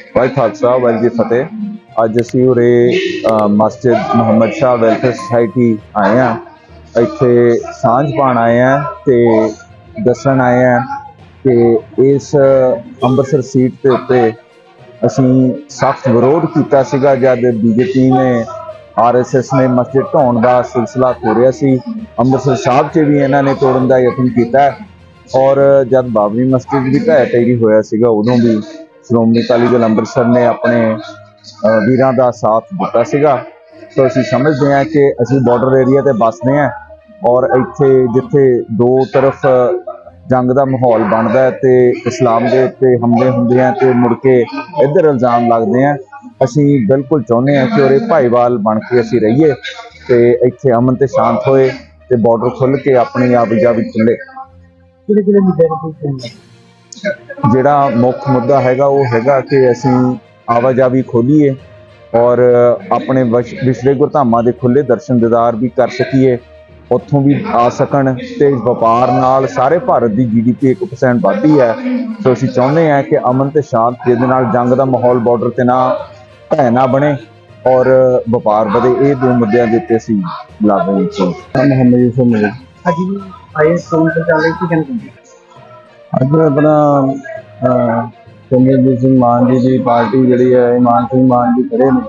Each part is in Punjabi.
ਵਾਹਿ ਖਾਲਸਾ ਵਾਹਿਗੁਰੂ ਜੀ ਫਤਿਹ। ਅੱਜ ਅਸੀਂ ਉਰੇ ਮਸਜਿਦ ਮੁਹੰਮਦ ਸ਼ਾਹ ਵੈਲਫੇਅਰ ਸੁਸਾਇਟੀ ਆਏ ਆ। ਇੱਥੇ ਸਾਂਝ ਪਾਣ ਆਏ ਆ ਤੇ ਦੱਸਣ ਆਏ ਆ ਕਿ ਇਸ ਅੰਮ੍ਰਿਤਸਰ ਸੀਟ ਦੇ ਉੱਤੇ ਅਸੀਂ ਸਖਤ ਵਿਰੋਧ ਕੀਤਾ ਸੀਗਾ, ਜਦ ਬੀਜੇਪੀ ਨੇ ਆਰਐਸਐਸ ਨੇ ਮਸਜਿਦ ਢਾਉਣ ਦਾ ਸਿਲਸਿਲਾ ਤੋੜਿਆ ਸੀ। ਅੰਮ੍ਰਿਤਸਰ ਸਾਹਿਬ 'ਚ ਵੀ ਇਹਨਾਂ ਨੇ ਤੋੜਨ ਦਾ ਯਤਨ ਕੀਤਾ ਔਰ ਜਦ ਬਾਬਰੀ ਮਸਜਿਦ ਵੀ ਢਹਿ ਢੇਰੀ ਹੋਇਆ ਸੀਗਾ, ਉਦੋਂ ਵੀ ਸ਼੍ਰੋਮਣੀ ਅਕਾਲੀ ਦਲ ਅੰਮ੍ਰਿਤਸਰ ਨੇ ਆਪਣੇ ਵੀਰਾਂ ਦਾ ਸਾਥ ਦਿੱਤਾ ਸੀਗਾ। ਸੋ ਅਸੀਂ ਸਮਝਦੇ ਹਾਂ ਕਿ ਅਸੀਂ ਬਾਰਡਰ ਏਰੀਆ ਤੇ ਵੱਸਦੇ ਹਾਂ ਔਰ ਇੱਥੇ ਜਿੱਥੇ ਦੋ ਤਰਫ ਜੰਗ ਦਾ ਮਾਹੌਲ ਬਣਦਾ ਹੈ ਤੇ ਇਸਲਾਮ ਦੇ ਉੱਤੇ ਹਮਲੇ ਹੁੰਦੇ ਆ ਤੇ ਮੁੜ ਕੇ ਇੱਧਰ ਇਲਜ਼ਾਮ ਲੱਗਦੇ ਆ। ਅਸੀਂ ਬਿਲਕੁਲ ਚਾਹੁੰਦੇ ਹਾਂ ਕਿ ਉਰੇ ਭਾਈਵਾਲ ਬਣ ਕੇ ਅਸੀਂ ਰਹੀਏ ਤੇ ਇੱਥੇ ਅਮਨ ਤੇ ਸ਼ਾਂਤ ਹੋਏ ਤੇ ਬਾਰਡਰ ਖੁੱਲ ਕੇ ਆਪਣੀ ਆਬਜਾਬੀ ਚੱਲੇ ਕਿਹੜੇ ਕਿਹੜੇ ਮੁੱਦੇ ਤੇ ਜਿਹੜਾ ਮੁੱਖ ਮੁੱਦਾ ਹੈਗਾ ਉਹ ਹੈਗਾ ਕਿ ਅਸੀਂ ਆਵਾਜਾਈ ਖੋਲੀਏ ਔਰ ਆਪਣੇ ਵਸ਼- ਵਿਛੜੇ ਗੁਰਧਾਮਾਂ ਦੇ ਖੁੱਲੇ ਦਰਸ਼ਨ ਦਿਦਾਰ ਵੀ ਕਰ ਸਕੀਏ ਉੱਥੋਂ ਵੀ ਆ ਸਕਣ ਤੇ ਵਪਾਰ ਨਾਲ ਸਾਰੇ ਭਾਰਤ ਦੀ ਜੀਡੀਪੀ 1% ਵਧਦੀ ਹੈ। ਸੋ ਅਸੀਂ ਚਾਹੁੰਦੇ ਹਾਂ ਕਿ ਅਮਨ ਤੇ ਸ਼ਾਂਤ ਜਿਹਦੇ ਨਾਲ ਜੰਗ ਦਾ ਮਾਹੌਲ ਬਾਰਡਰ ਤੇ ਨਾ ਭੈ ਨਾ ਬਣੇ ਔਰ ਵਪਾਰ ਵਧੇ। ਇਹ ਦੋ ਮੁੱਦਿਆਂ ਦੇ ਉੱਤੇ ਅਸੀਂ ਲੱਗ ਰਹੇ ਹਾਂ। ਮੁਹੰਮਦ ਯੂਸਫ ਮਿਲੇ ਅੱਜ ਵੀ ਆਏ ਚੋਣ ਪ੍ਰਚਾਰ ਲਈ ਕੀ ਕਹਿਣਾ ਚਾਹੁੰਦੇ ਅੱਜ ਆਪਣਾ ਅਹ, ਸਿਮਰਨਜੀਤ ਸਿੰਘ ਮਾਨ ਜੀ ਦੀ ਪਾਰਟੀ ਜਿਹੜੀ ਹੈ ਇਮਾਨ ਸਿੰਘ ਮਾਨ ਜੀ ਖੜੇ ਨੇ।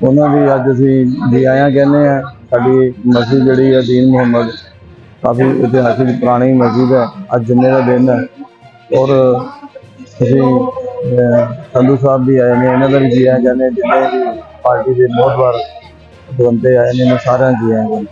ਉਹਨਾਂ ਦੀ ਅੱਜ ਅਸੀਂ ਜੀ ਆਇਆਂ ਕਹਿੰਦੇ ਆ ਸਾਡੀ ਮਸਜਿਦ ਜਿਹੜੀ ਹੈ ਦੀਨ ਮੁਹੰਮਦ ਕਾਫੀ ਇਤਿਹਾਸਿਕ ਪੁਰਾਣੀ ਮਸਜਿਦ ਹੈ ਅੱਜ ਜੁਮੇ ਦਾ ਦਿਨ ਹੈ। ਔਰ ਅਸੀਂ ਸੰਧੂ ਸਾਹਿਬ ਵੀ ਆਏ ਨੇ ਇਹਨਾਂ ਦਾ ਵੀ ਜੀ ਆਇਆਂ ਕਹਿੰਦੇ ਜਿੰਨੇ ਵੀ ਪਾਰਟੀ ਦੇ ਬਹੁਤ ਵਾਰ ਬੰਦੇ ਆਏ ਨੇ ਸਾਰਿਆਂ ਨੂੰ ਜੀ ਆਇਆਂ ਕਹਿੰਦੇ